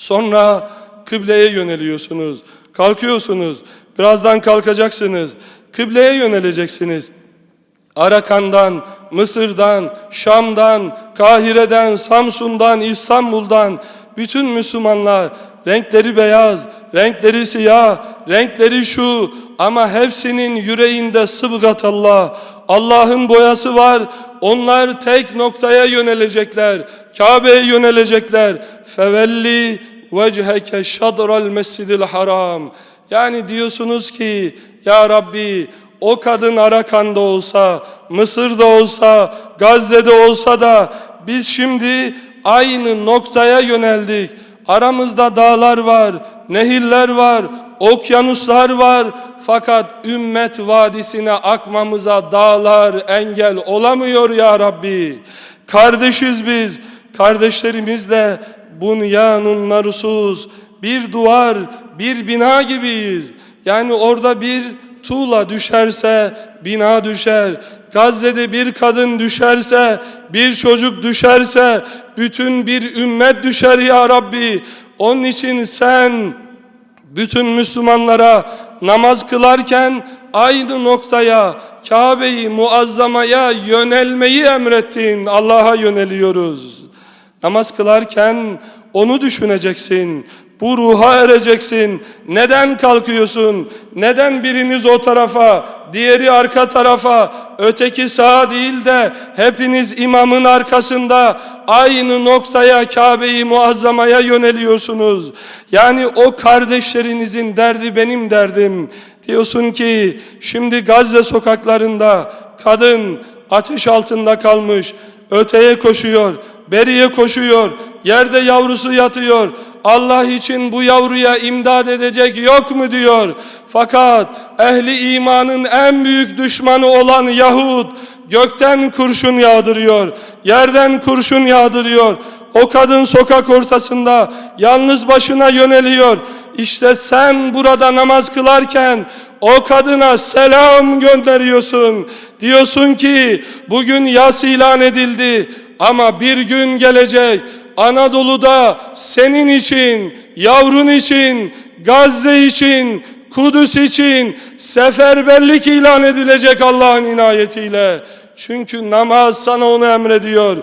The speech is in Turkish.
Sonra kıbleye yöneliyorsunuz. Kalkıyorsunuz. Birazdan kalkacaksınız. Kıbleye yöneleceksiniz. Arakan'dan, Mısır'dan, Şam'dan, Kahire'den, Samsun'dan, İstanbul'dan bütün Müslümanlar renkleri beyaz, renkleri siyah, renkleri şu ama hepsinin yüreğinde sıbgat Allah. Allah'ın boyası var. Onlar tek noktaya yönelecekler. Kabe'ye yönelecekler. Fevelli vecheke şadral mescidil haram. Yani diyorsunuz ki ya Rabbi o kadın Arakan'da olsa, Mısır'da olsa, Gazze'de olsa da biz şimdi aynı noktaya yöneldik. Aramızda dağlar var, nehirler var, okyanuslar var. Fakat ümmet vadisine akmamıza dağlar engel olamıyor ya Rabbi. Kardeşiz biz, kardeşlerimizle bunyanun marusuz, bir duvar, bir bina gibiyiz. Yani orada bir tuğla düşerse bina düşer. Gazze'de bir kadın düşerse, bir çocuk düşerse bütün bir ümmet düşer ya Rabbi. Onun için sen bütün Müslümanlara namaz kılarken aynı noktaya Kabe'yi muazzamaya yönelmeyi emrettin. Allah'a yöneliyoruz. Namaz kılarken onu düşüneceksin. Bu ruha ereceksin. Neden kalkıyorsun? Neden biriniz o tarafa, diğeri arka tarafa, öteki sağa değil de hepiniz imamın arkasında aynı noktaya Kabe'yi muazzamaya yöneliyorsunuz. Yani o kardeşlerinizin derdi benim derdim. Diyorsun ki şimdi Gazze sokaklarında kadın ateş altında kalmış, öteye koşuyor, beriye koşuyor, yerde yavrusu yatıyor. Allah için bu yavruya imdad edecek yok mu diyor. Fakat ehli imanın en büyük düşmanı olan Yahud gökten kurşun yağdırıyor, yerden kurşun yağdırıyor. O kadın sokak ortasında yalnız başına yöneliyor. İşte sen burada namaz kılarken o kadına selam gönderiyorsun. Diyorsun ki bugün yas ilan edildi ama bir gün gelecek Anadolu'da senin için, yavrun için, Gazze için, Kudüs için seferberlik ilan edilecek Allah'ın inayetiyle. Çünkü namaz sana onu emrediyor.